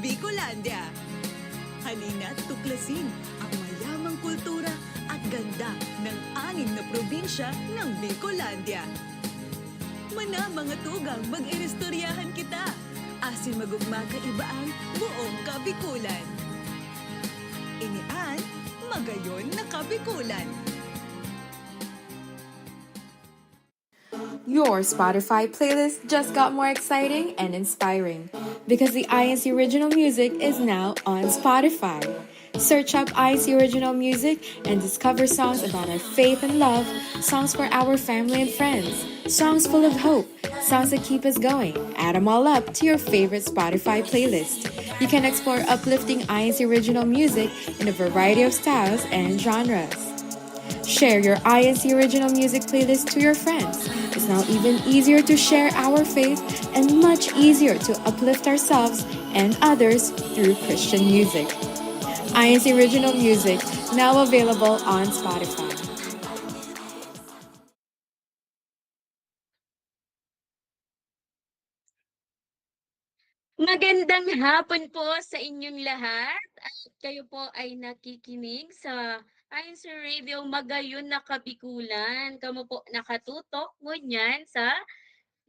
Bicolandia. Halina't tuklasin ang mayamang kultura at ganda ng anim na probinsya ng Bicolandia. Mana mga tugang mag-irestoryahan kita. Asin magugma kaiba ang buong kabikulan. Inian, magayon na kabikulan. Your Spotify playlist just got more exciting and inspiring because the INC original music is now on Spotify. Search up INC original music and discover songs about our faith and love, songs for our family and friends, songs full of hope, songs that keep us going. Add them all up to your favorite Spotify playlist. You can explore uplifting INC original music in a variety of styles and genres. Share your INC original music playlist to your friends. It's now even easier to share our faith and much easier to uplift ourselves and others through Christian music. INC original music now available on Spotify. Magandang hapon po sa inyong lahat at kayo po ay nakikinig sa INC Radio Magayon na Kabikulan. Kamu po nakatutok ngunyan sa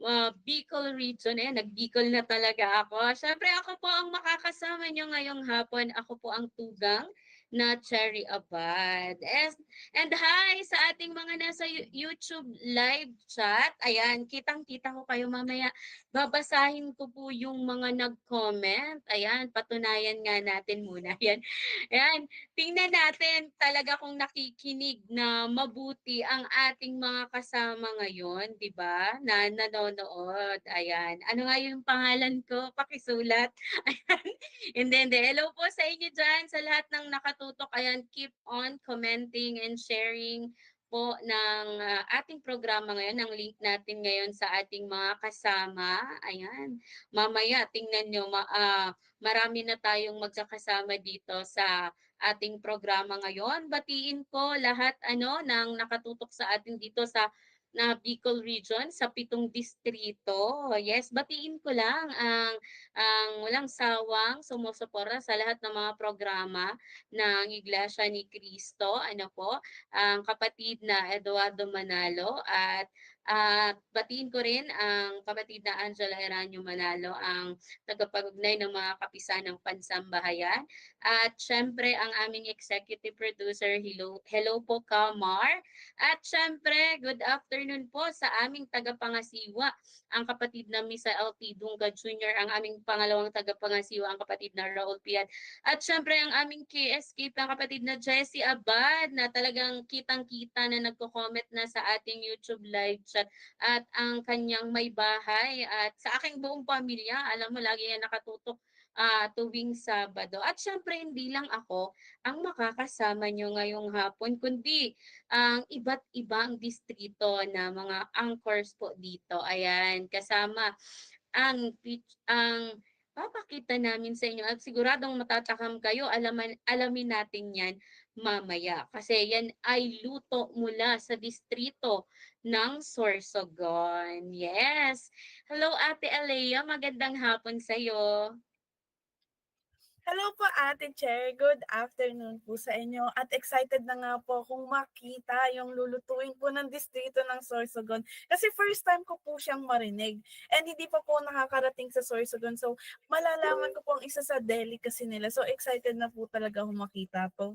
uh, Bicol region. Ayan, nag-Bicol na talaga ako. Siyempre ako po ang makakasama nyo ngayong hapon. Ako po ang tugang na Cherry Abad. And, and hi sa ating mga nasa YouTube live chat. Ayan, kitang-kita ko kayo mamaya. Babasahin ko po yung mga nag-comment. Ayan, patunayan nga natin muna. Ayan, ayan. tingnan natin talaga kung nakikinig na mabuti ang ating mga kasama ngayon, di ba? Na nanonood. Ayan. Ano nga yung pangalan ko? Pakisulat. Ayan. Hindi, hindi. Hello po sa inyo dyan, sa lahat ng nakatutok. Ayan, keep on commenting and sharing po ng ah, ating programa ngayon, ang link natin ngayon sa ating mga kasama. Ayan, mamaya tingnan nyo, ma- ah, marami na tayong magkakasama dito sa ating programa ngayon. Batiin ko lahat ano ng nakatutok sa atin dito sa na Bicol Region sa pitong distrito. Yes, batiin ko lang ang ang walang sawang sumusuporta sa lahat ng mga programa ng Iglesia ni Cristo. Ano po, ang kapatid na Eduardo Manalo at at batiin ko rin ang kapatid na Angela Eranio Manalo, ang tagapag-ugnay ng mga kapisan ng Pansambahayan. At syempre ang aming executive producer, hello, hello po Kamar. At syempre, good afternoon po sa aming tagapangasiwa, ang kapatid na Misa LT Dunga Jr., ang aming pangalawang tagapangasiwa, ang kapatid na Raul Piat. At syempre, ang aming KSK, ang kapatid na Jessie Abad, na talagang kitang-kita na nagko-comment na sa ating YouTube live chat. At ang kanyang may bahay. At sa aking buong pamilya, alam mo, lagi yan nakatutok ah, tuwing Sabado. At syempre, hindi lang ako ang makakasama nyo ngayong hapon, kundi ang iba't ibang distrito na mga anchors po dito. Ayan, kasama ang ang papakita namin sa inyo at siguradong matatakam kayo, alaman, alamin natin yan mamaya. Kasi yan ay luto mula sa distrito ng Sorsogon. Yes. Hello Ate Alea, magandang hapon sa iyo. Hello po Ate Chair, good afternoon po sa inyo at excited na nga po kung makita yung lulutuin po ng distrito ng Sorsogon kasi first time ko po siyang marinig and hindi pa po nakakarating sa Sorsogon so malalaman ko po ang isa sa delicacy nila so excited na po talaga akong makita to.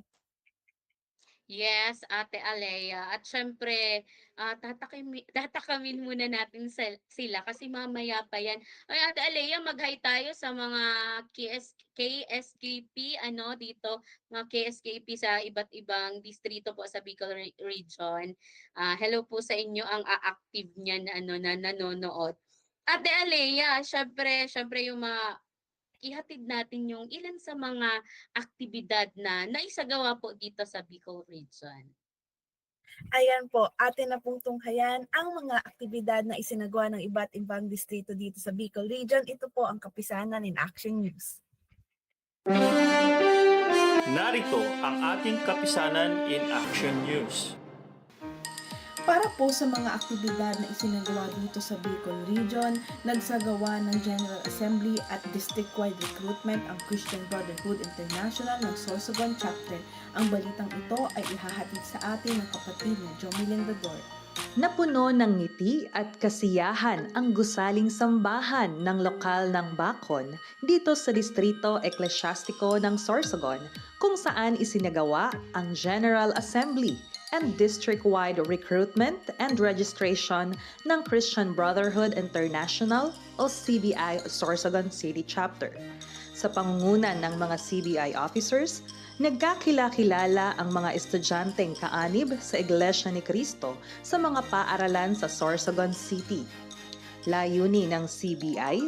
Yes, Ate Alea. At syempre, ah tatakamin, tatakamin muna natin sila kasi mamaya pa yan. Ay, Ate Alea, mag-hi tayo sa mga KS, KSKP, ano, dito, mga KSKP sa iba't ibang distrito po sa Bicol Re- Region. Ah, hello po sa inyo ang a-active niyan, ano, na nanonood. Ate Alea, syempre, syempre yung mga ihatid natin yung ilan sa mga aktibidad na naisagawa po dito sa Bicol Region. Ayan po, atin na pong tunghayan ang mga aktibidad na isinagawa ng iba't ibang distrito dito sa Bicol Region. Ito po ang Kapisanan in Action News. Narito ang ating Kapisanan in Action News. Para po sa mga aktibidad na isinagawa dito sa Bicol Region, nagsagawa ng General Assembly at district-wide recruitment ang Christian Brotherhood International ng Sorsogon Chapter. Ang balitang ito ay ihahatid sa atin ng kapatid na Jomy Lendador. Napuno ng ngiti at kasiyahan ang gusaling sambahan ng lokal ng Bacon dito sa Distrito Eklesyastiko ng Sorsogon kung saan isinagawa ang General Assembly and district-wide recruitment and registration ng Christian Brotherhood International o CBI Sorsogon City Chapter. Sa pangungunan ng mga CBI officers, nagkakilakilala ang mga estudyanteng kaanib sa Iglesia ni Cristo sa mga paaralan sa Sorsogon City. Layunin ng CBI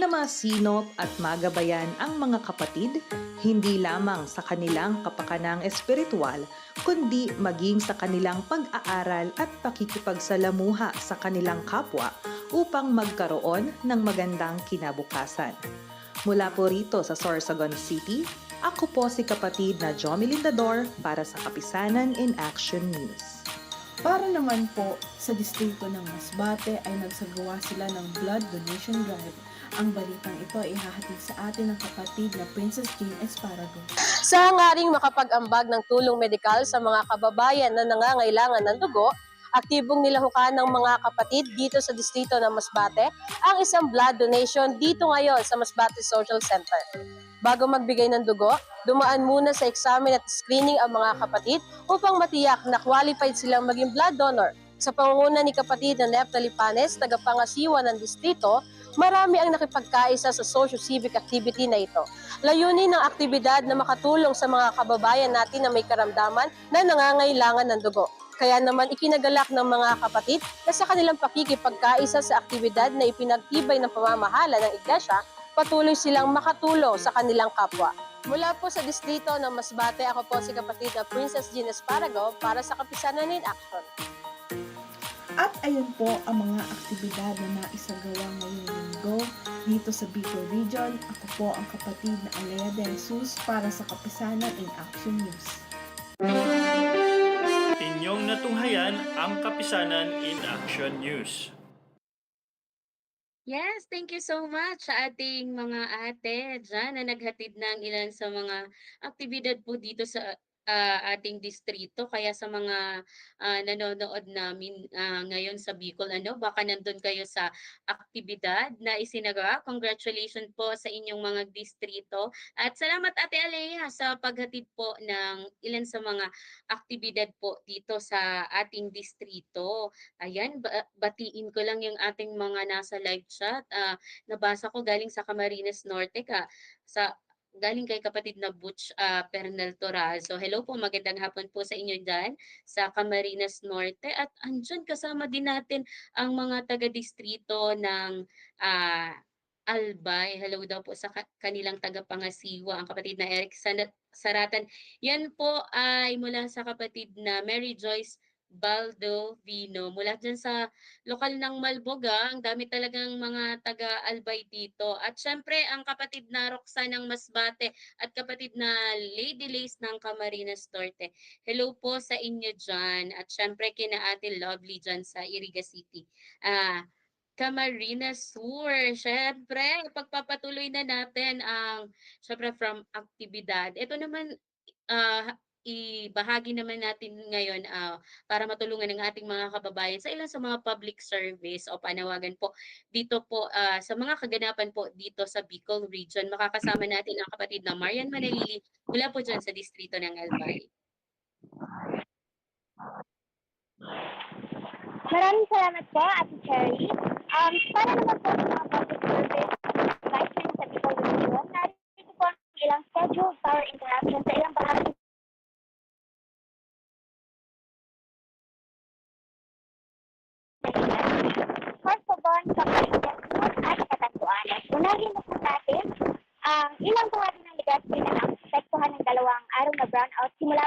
na masinop at magabayan ang mga kapatid hindi lamang sa kanilang kapakanang espiritual kundi maging sa kanilang pag-aaral at pakikipagsalamuha sa kanilang kapwa upang magkaroon ng magandang kinabukasan. Mula po rito sa Sorsogon City, ako po si kapatid na Jomy Lindador para sa Kapisanan in Action News. Para naman po sa distrito ng Masbate ay nagsagawa sila ng blood donation drive. Ang balitang ito ay ihahatid sa atin ng kapatid na Princess Jane Esparago. Sa hangaring makapag-ambag ng tulong medikal sa mga kababayan na nangangailangan ng dugo, aktibong nilahukan ng mga kapatid dito sa distrito ng Masbate ang isang blood donation dito ngayon sa Masbate Social Center. Bago magbigay ng dugo, dumaan muna sa examen at screening ang mga kapatid upang matiyak na qualified silang maging blood donor. Sa pangunguna ni kapatid na Neftali Panes, tagapangasiwa ng distrito, marami ang nakipagkaisa sa socio-civic activity na ito. Layunin ng aktibidad na makatulong sa mga kababayan natin na may karamdaman na nangangailangan ng dugo. Kaya naman ikinagalak ng mga kapatid na sa kanilang pakikipagkaisa sa aktibidad na ipinagtibay ng pamamahala ng iglesia, patuloy silang makatulong sa kanilang kapwa. Mula po sa distrito ng Masbate, ako po si kapatid na Princess Jean Esparago para sa Kapisanan in Action. At ayun po ang mga aktibidad na naisagawa linggo dito sa Bicol Region. Ako po ang kapatid na Alea de Jesus para sa Kapisanan in Action News. Inyong natunghayan ang Kapisanan in Action News. Yes, thank you so much sa ating mga ate dyan na naghatid ng ilan sa mga aktibidad po dito sa ah, ating distrito. Kaya sa mga ah, nanonood namin ah, ngayon sa Bicol, ano, baka nandun kayo sa aktibidad na isinagawa. Congratulations po sa inyong mga distrito. At salamat Ate Alea sa paghatid po ng ilan sa mga aktibidad po dito sa ating distrito. Ayan, ba- batiin ko lang yung ating mga nasa live chat. Ah, nabasa ko galing sa Camarines Norte ka sa galing kay kapatid na Butch ah, Pernel Torazo. Hello po, magandang hapon po sa inyo dyan sa Camarines Norte. At andyan kasama din natin ang mga taga-distrito ng ah, Albay. Hello daw po sa ka- kanilang tagapangasiwa, ang kapatid na Eric Saratan. Yan po ay mula sa kapatid na Mary Joyce Baldo Vino. Mula dyan sa lokal ng Malboga, ang dami talagang mga taga-albay dito. At syempre, ang kapatid na Roxanne ng Masbate at kapatid na Lady Lace ng Camarines Norte. Hello po sa inyo dyan. At syempre, kina Ate Lovely dyan sa Iriga City. Ah, Camarines Sur. Syempre, pagpapatuloy na natin ang syempre from aktibidad. Ito naman ah ibahagi naman natin ngayon ah, para matulungan ng ating mga kababayan sa ilan sa mga public service o panawagan po dito po ah, sa mga kaganapan po dito sa Bicol Region. Makakasama natin ang kapatid na Marian Manalili mula po dyan sa distrito ng Albay. Maraming salamat po, Ate Cherry. Um, para naman po sa mga public service advisors sa Bicol Region, narito po ang ilang scheduled power interruption sa ilang bahagi Sorsogon, Kapasitas, at Catanduanes. Unahin na po natin ang ilang bahagi ng Legazpi na naapektuhan ng dalawang araw na brownout simula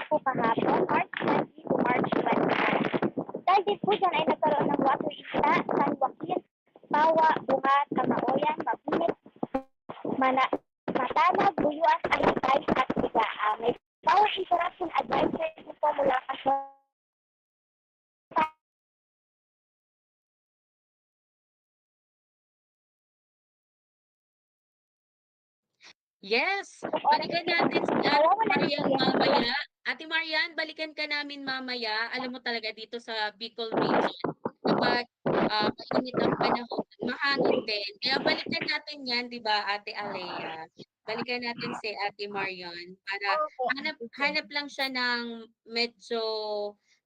Yes, balikan natin si Ate Marian mamaya. Ate Marian, balikan ka namin mamaya. Alam mo talaga dito sa Bicol region, kapag ah, mainit ang panahon, mahangin din. Kaya balikan natin yan, di ba, Ate Alea? Balikan natin si Ate Marian para hanap, hanap lang siya ng medyo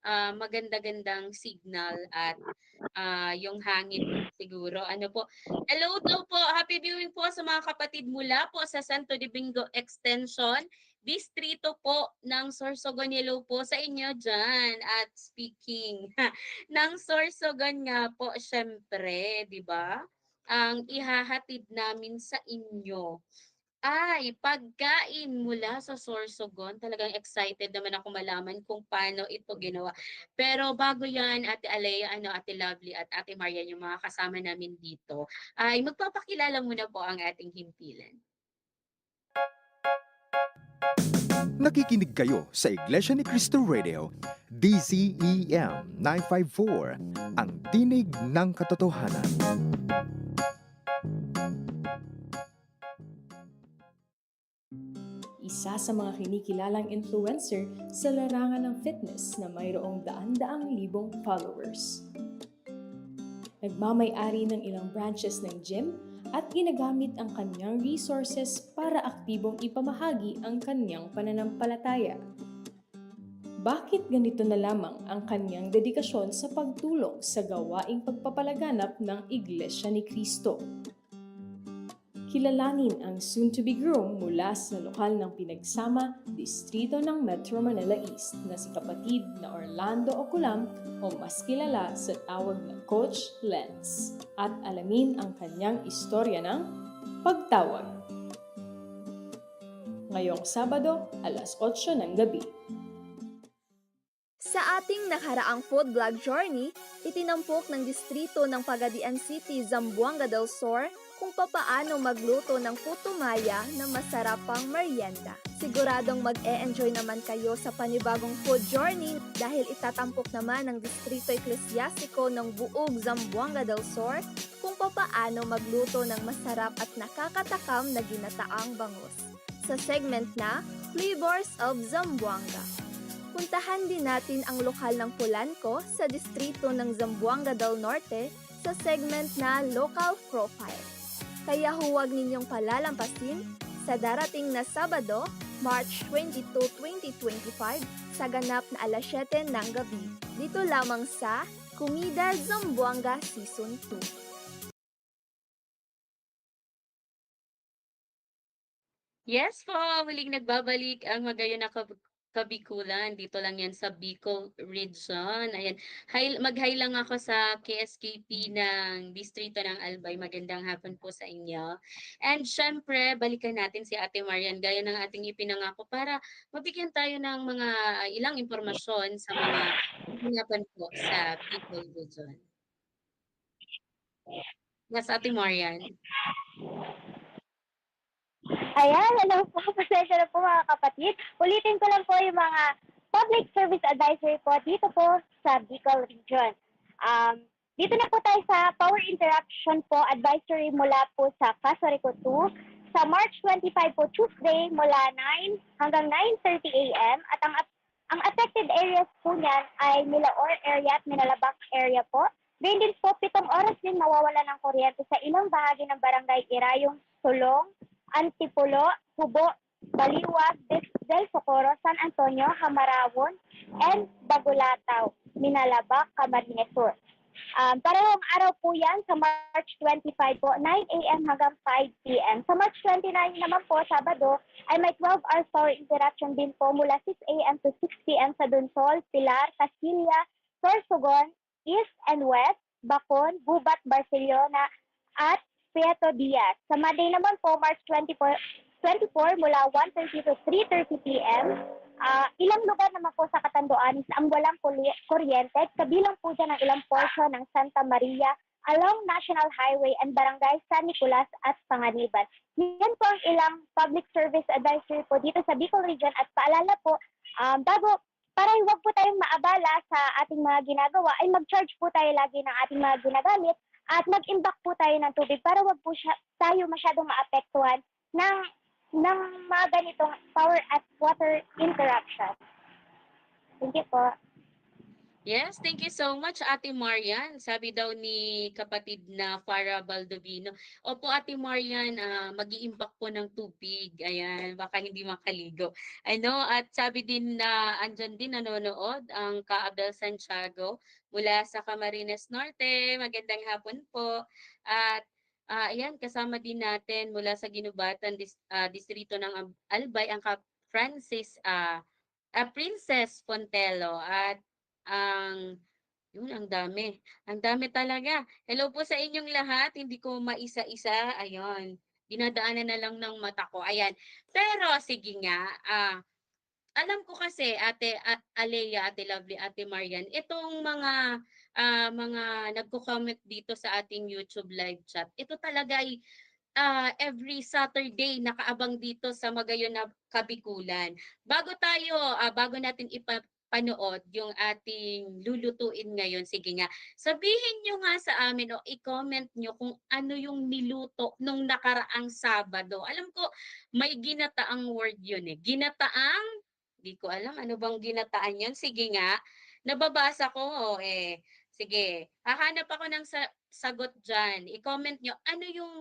ah, maganda-gandang signal at ah, yung hangin siguro. Ano po? Hello daw po. Happy viewing po sa mga kapatid mula po sa Santo Domingo Extension. Distrito po ng Sorsogon. Hello po sa inyo dyan. At speaking ng Sorsogon nga po, syempre, di ba? Ang ihahatid namin sa inyo ay pagkain mula sa Sorsogon. Talagang excited naman ako malaman kung paano ito ginawa. Pero bago yan, Ate Alea, ano, Ate Lovely at Ate Marian, yung mga kasama namin dito, ay magpapakilala muna po ang ating himpilan. Nakikinig kayo sa Iglesia ni Cristo Radio, DCEM 954, ang tinig ng katotohanan. Isa sa mga kinikilalang influencer sa larangan ng fitness na mayroong daan-daang libong followers. Nagmamay-ari ng ilang branches ng gym at ginagamit ang kanyang resources para aktibong ipamahagi ang kanyang pananampalataya. Bakit ganito na lamang ang kanyang dedikasyon sa pagtulong sa gawaing pagpapalaganap ng Iglesia ni Kristo? Kilalanin ang soon-to-be groom mula sa lokal ng pinagsama, distrito ng Metro Manila East na si kapatid na Orlando Oculam o mas kilala sa tawag na Coach Lens at alamin ang kanyang istorya ng pagtawag. Ngayong Sabado, alas 8 ng gabi. Sa ating nakaraang food vlog journey, itinampok ng distrito ng Pagadian City, Zamboanga del Sur kung papaano magluto ng puto maya na masarap pang merienda. Siguradong mag-e-enjoy naman kayo sa panibagong food journey dahil itatampok naman ng Distrito Eklesiastiko ng Buog, Zamboanga del Sur kung papaano magluto ng masarap at nakakatakam na ginataang bangus. Sa segment na Flavors of Zamboanga. Puntahan din natin ang lokal ng Polanco sa distrito ng Zamboanga del Norte sa segment na Local Profile. Kaya huwag ninyong palalampasin sa darating na Sabado, March 22, 2025 sa ganap na alas 7 ng gabi. Dito lamang sa Kumida Zamboanga Season 2. Yes po, muling nagbabalik ang Magayon na Kabikulan. Dito lang yan sa Bicol Region. Ayan. Hi, mag-hi lang ako sa KSKP ng Distrito ng Albay. Magandang hapon po sa inyo. And syempre, balikan natin si Ate Marian gaya ng ating ipinangako para mabigyan tayo ng mga ilang impormasyon sa mga hinapan po sa Bicol Region. Yes, Ate Marian. Ayan, hello po. Pasensya na po mga kapatid. Ulitin ko lang po yung mga public service advisory po dito po sa Bicol Region. Um, dito na po tayo sa power interruption po advisory mula po sa Casarico 2 sa March 25 po Tuesday mula 9 hanggang 9.30 a.m. At ang ang affected areas po niyan ay Milaor area at Minalabak area po. Gayun din po, pitong oras din mawawala ng kuryente sa ilang bahagi ng barangay Irayong, Sulong, Antipolo, Hubo, Baliwag, Del, Socorro, San Antonio, Hamarawon, and Bagulataw, Minalabak, Camarines Sur. Um, parehong araw po yan sa March 25 po, 9 a.m. hanggang 5 p.m. Sa March 29 naman po, Sabado, ay may 12 hours power interruption din po mula 6 a.m. to 6 p.m. sa Dunsol, Pilar, Castilla, Sorsogon, East and West, Bacon, Gubat, Barcelona, at Prieto Diaz. Sa Monday naman po, March 24, 24 mula 1.30 to 3.30 p.m. Ah, ilang lugar naman po sa Katanduanes ang walang kuryente, kabilang po dyan ang ilang portion ng Santa Maria along National Highway and Barangay San Nicolas at Panganiban. Yan po ang ilang public service advisory po dito sa Bicol Region at paalala po, um, bago para huwag po tayong maabala sa ating mga ginagawa, ay mag-charge po tayo lagi ng ating mga ginagamit at mag-imbak po tayo ng tubig para wag po siya, tayo masyadong maapektuhan ng ng mga ganitong power at water interruption. Thank you po. Yes, thank you so much, Ate Marian. Sabi daw ni kapatid na Farah Baldovino. Opo, Ate Marian, ah, mag-iimbak po ng tubig. Ayan, baka hindi makaligo. Ano, at sabi din na andyan din nanonood ang Kaabel Santiago mula sa Camarines Norte. Magandang hapon po. At ah, ayan, kasama din natin mula sa Ginubatan dis- ah, distrito ng Albay ang Kap Francis ah, ah, Princess Fontelo at ang yun ang dami. Ang dami talaga. Hello po sa inyong lahat. Hindi ko maisa-isa. Ayun. Dinadaanan na lang ng mata ko. Ayan. Pero sige nga, ah alam ko kasi Ate A- Alea, Ate Lovely, Ate Marian, itong mga ah, mga nagko-comment dito sa ating YouTube live chat. Ito talaga ay ah, every Saturday nakaabang dito sa Magayon na Kabikulan. Bago tayo, ah, bago natin ipapanood yung ating lulutuin ngayon, sige nga, sabihin nyo nga sa amin o i-comment nyo kung ano yung niluto nung nakaraang Sabado. Alam ko, may ginataang word yun eh. Ginataang, di ko alam ano bang ginataan yun. Sige nga, nababasa ko oh, eh. Sige, hahanap ako ng sa- sagot dyan. I-comment nyo, ano yung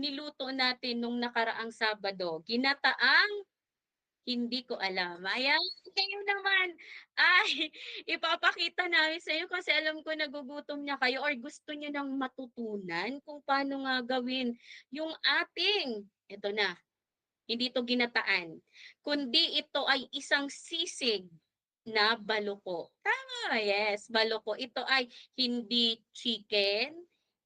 niluto natin nung nakaraang Sabado? Ginataang? Hindi ko alam. Ayan, kayo naman. Ay, ipapakita namin sa inyo kasi alam ko nagugutom na kayo or gusto nyo nang matutunan kung paano nga gawin yung ating, ito na, hindi ito ginataan, kundi ito ay isang sisig na baloko. Tama, yes, baloko. Ito ay hindi chicken,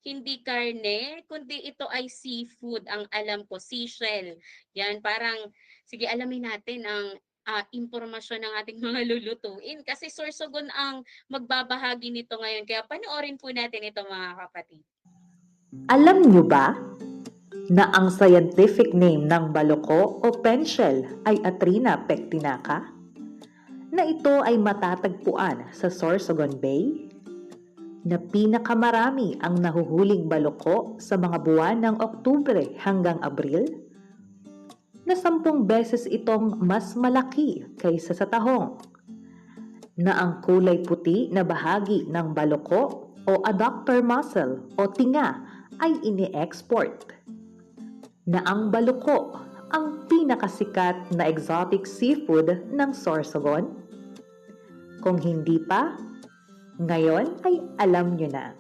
hindi karne, kundi ito ay seafood. Ang alam ko, seashell. Yan, parang, sige, alamin natin ang ah, impormasyon ng ating mga lulutuin. Kasi Sorsogon ang magbabahagi nito ngayon. Kaya panoorin po natin ito mga kapatid. Alam niyo ba na ang scientific name ng baloko o penshell ay Atrina pectinaca? Na ito ay matatagpuan sa Sorsogon Bay? Na pinakamarami ang nahuhuling baloko sa mga buwan ng Oktubre hanggang Abril? Na sampung beses itong mas malaki kaysa sa tahong? Na ang kulay puti na bahagi ng baloko o adductor muscle o tinga ay ini-export. Na ang baluko ang pinakasikat na exotic seafood ng Sorsogon? Kung hindi pa, ngayon ay alam nyo na.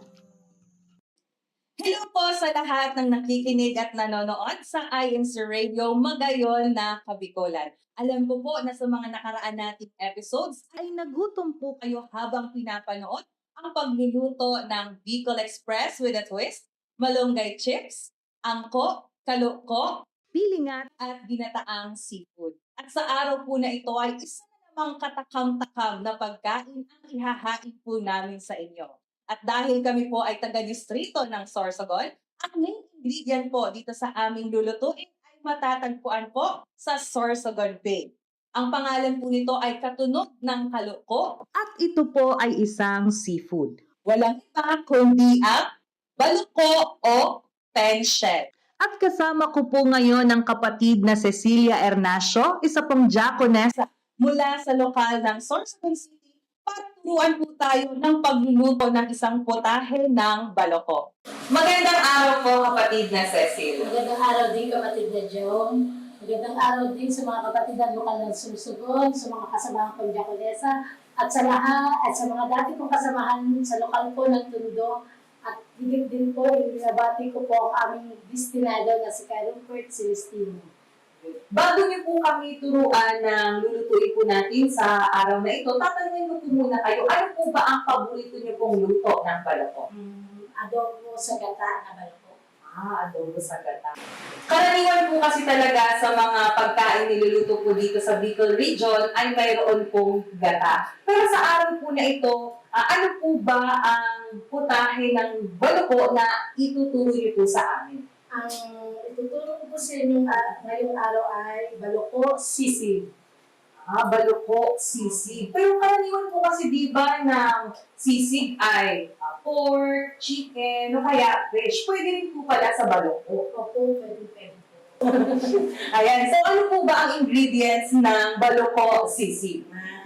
Hello po sa lahat ng nakikinig at nanonood sa INC Radio Magayon na Kabikolan. Alam ko po na sa mga nakaraan nating episodes ay nagutom po kayo habang pinapanood ang pagluluto ng Bicol Express with a twist, malunggay chips, angko, kaloko, pilingat at ginataang seafood. At sa araw po na ito ay isa na namang katakam-takam na pagkain ang ihahain po namin sa inyo. At dahil kami po ay taga-distrito ng Sorsogon, ang main ingredient po dito sa aming lulutuin ay matatagpuan po sa Sorsogon Bay. Ang pangalan po nito ay katunog ng kaluko At ito po ay isang seafood. walang iba kundi ang baluko o penshel. At kasama ko po ngayon ang kapatid na Cecilia Ernacio, isa pong diaconess mula sa lokal ng Sorsogon City para turuan po tayo ng pagluluto ng isang potahe ng baloko. Magandang araw po kapatid na Cecil. Magandang araw din kapatid na John. Magandang araw din sa mga kapatid na lokal ng Susugon, sa mga kasamahan kong Diakonesa, at sa lahat, at sa mga dati kong kasamahan sa lokal po ng Tundo. At higit din po, binabati ko po ang aming destinado na si Karen Kurt Celestino. Bago niyo po kami turuan ng lulutuin po natin sa araw na ito, tatanungin ko po muna kayo, ano po ba ang paborito niyo pong luto ng baloko? Um, adobo sa gata na balko. Ah, adobo sa gata. Karaniwan po kasi talaga sa mga pagkain niluluto po dito sa Bicol Region ay mayroon pong gata. Pero sa araw po na ito, ah, ano po ba ang putahe ng baloko na ituturo niyo po sa amin? Ang ituturo ko po sa inyo ah, ngayong araw ay baloko sisig. Ah, baloko, sisig. Pero karaniwan po kasi di ba ng sisig ay ah, pork, chicken, o kaya fish. Pwede rin po pala sa baloko. Opo, pwede pwede po. Ayan. So, ano po ba ang ingredients ng baloko sisig? Ah,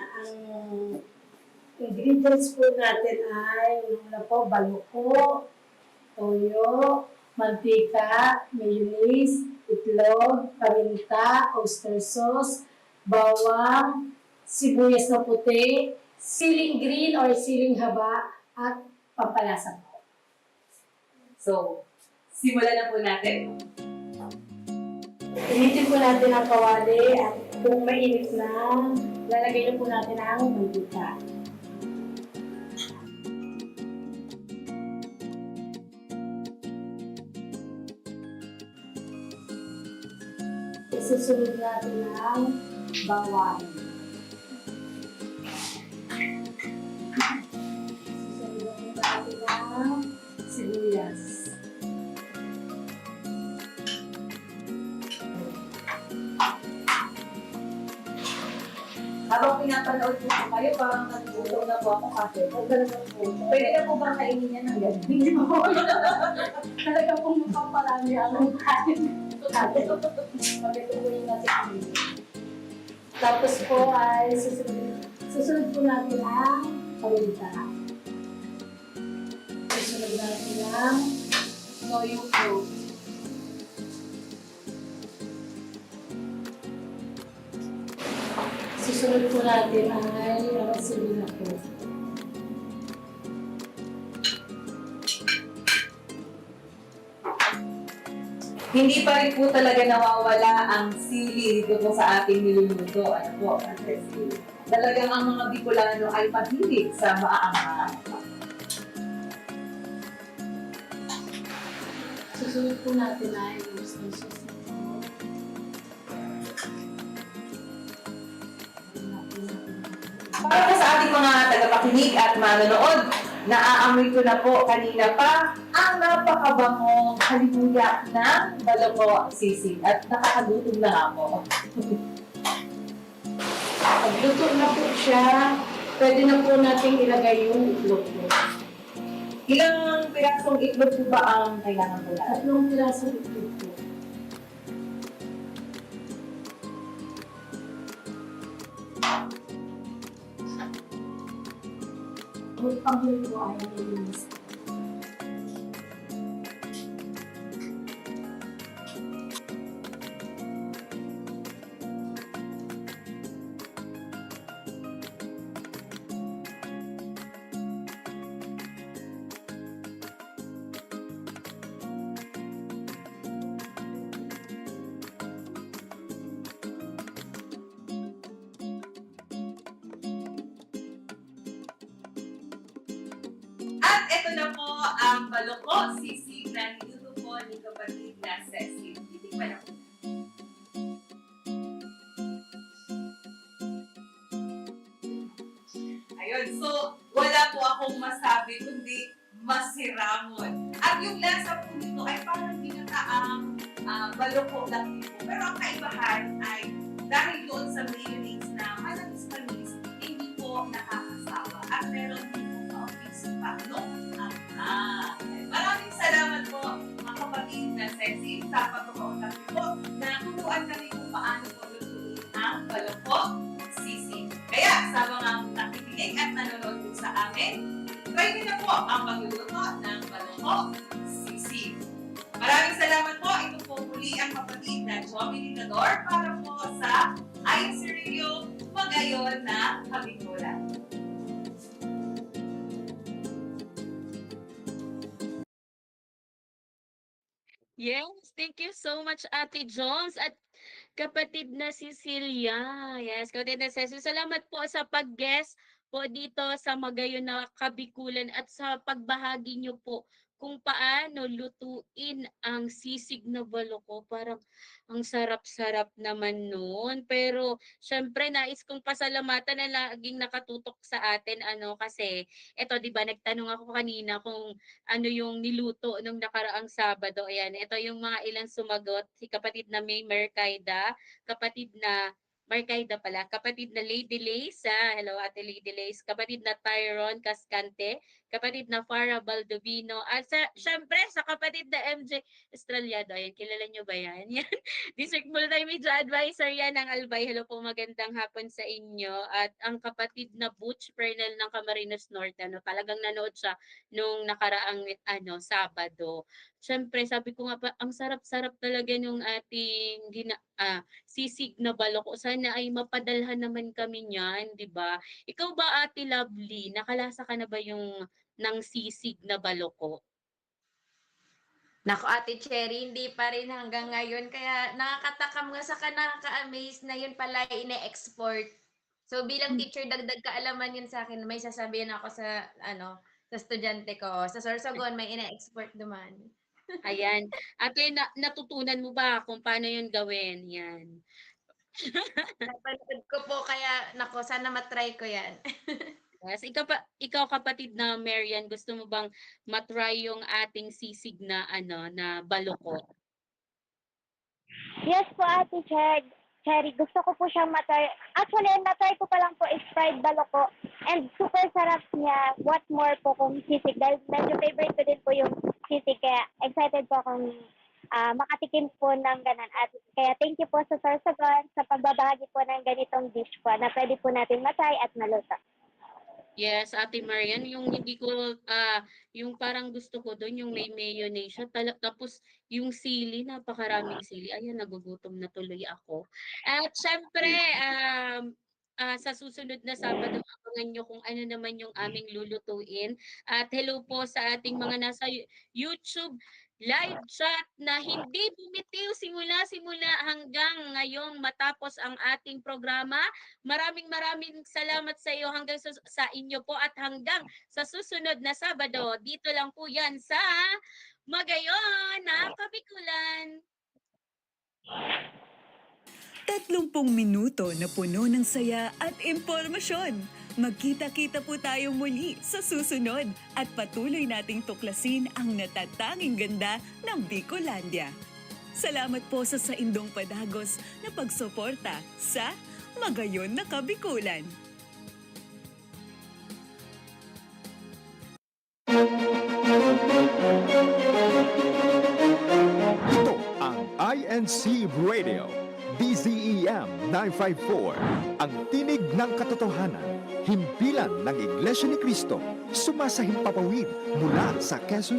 ingredients po natin ay una po baluko, toyo, mantika, mayonnaise, itlog, paminta, oyster sauce, bawang, sibuyas na puti, siling green or siling haba, at pampalasa po. So, simulan na po natin. Initin po natin ang kawali at kung mainit na, lalagay na po natin ang mantika. Isusunod natin ang bawang. Susunod natin ang sibuyas. Habang pinapanood po po kayo, parang nagtutong na po ako kasi. Pwede na po ba kainin niya ng ganun? Hindi mo talaga pong makaparami ang kain. Tapos po ay susunod, susunod po natin ang palinta. Susunod natin ang toyo po. Susunod po natin ay ang silina po. Hindi pa rin po talaga nawawala ang sili dito po sa ating niluluto. Ano po, kasi talagang ang mga Bicolano ay pahilig sa maaanghang. Susunod po natin ay sauce na po. Para po sa ating mga tagapakinig at manonood, naaamoy ko na po kanina pa ang napakabangong halimuyak ng baloko sisig at nakakagutom na po. Pagluto na po siya, pwede na po natin ilagay yung itlog po. Ilang pirasong itlog po ba ang kailangan po natin? Tatlong pirasong itlog po. Ang panghuli po ay mayonnaise. At Ayun, so wala po akong masabi kundi masiramon. At yung lasa po nito ay parang ginataang uh, baloko lang po. Pero ang kaibahan ay dahil doon sa mayonnaise na manamis-manis, hindi po nakakasawa. At meron din po kaunting suka, no? Ah, maraming salamat po mga kapatid na sexy sa pagkakauntak niyo po na turuan kami kung paano po lutuin ang baloko sisig. Kaya sa mga nakikinig at nanonood po sa amin, try niyo na po ang pagluluto ng baloko sisig. Maraming salamat po. Ito po muli ang kapatid na Joey Linador para po sa INC Radio Magayon na Kabikulan. Yes, thank you so much Ate Jones at kapatid na Cecilia. Yes, kapatid na Cecilia. Salamat po sa pag-guest po dito sa Magayon na Kabikulan at sa pagbahagi niyo po kung paano lutuin ang sisig na baloko. Parang ang sarap-sarap naman noon. Pero syempre nais kong pasalamatan na laging nakatutok sa atin ano kasi eto 'di ba nagtanong ako kanina kung ano yung niluto nung nakaraang Sabado. Ayan, ito yung mga ilang sumagot. Si kapatid na May Mercaida, kapatid na Marcaida pala, kapatid na Lady Lace, ah, hello Ate Lady Lace, kapatid na Tyron Cascante, kapatid na Farah Baldovino. At sa, syempre, sa kapatid na MJ Estrellado. Ayan, kilala nyo ba yan? Yan. District Multimedia Advisor yan ng Albay. Hello po, magandang hapon sa inyo. At ang kapatid na Butch Pernel ng Camarines Norte, ano, talagang nanood siya nung nakaraang ano, Sabado. Syempre, sabi ko nga pa, ang sarap-sarap talaga nung ating gina, ah, sisig na baloko. Sana ay mapadalhan naman kami niyan, 'di ba? Ikaw ba, Ate Lovely, nakalasa ka na ba yung ng sisig na baloko? Nako, Ate Cherry, hindi pa rin hanggang ngayon. Kaya nakakatakam nga sa ka, nakaka-amaze na yun pala ine-export. So bilang teacher, dagdag kaalaman yun sa akin. May sasabihin ako sa, ano, sa estudyante ko. Sa Sorsogon, may ine-export naman. Ayan. Ate, na, natutunan mo ba kung paano yun gawin? Yan. Napanood ko po, kaya, nako, sana matry ko yan. Yes, ikaw, pa, ikaw kapatid na Marian, gusto mo bang matry yung ating sisig na ano na baloko? Yes po, Ate Cher. Cherry, gusto ko po siyang matry. Actually, natry ko pa lang po is fried baloko. And super sarap niya. What more po kung sisig. Dahil medyo favorite ko din po yung sisig. Kaya excited po akong ah, makatikim po ng ganan. At kaya thank you po sa Sorsogon sa pagbabahagi po ng ganitong dish po na pwede po natin matry at maluto. Yes, Ate Marian, yung hindi ko ah yung parang gusto ko doon yung may mayonnaise siya. Tapos yung sili, napakaraming sili. Ayan, nagugutom na tuloy ako. At syempre, um, ah, sa susunod na Sabado, abangan nyo kung ano naman yung aming lulutuin. At hello po sa ating mga nasa YouTube live chat na hindi bumitiw simula-simula hanggang ngayong matapos ang ating programa. Maraming maraming salamat sa iyo hanggang sa, sa inyo po at hanggang sa susunod na Sabado. Dito lang po yan sa Magayon na Kabikulan. Tatlumpung minuto na puno ng saya at impormasyon. Magkita-kita po tayo muli sa susunod at patuloy nating tuklasin ang natatanging ganda ng Bicolandia. Salamat po sa saindong padagos na pagsuporta sa Magayon na Kabikulan. Ito ang INC Radio, DZEM 954, ang tinig ng katotohanan, himpilan ng Iglesia ni Cristo, sumasahimpapawid mula sa Quezon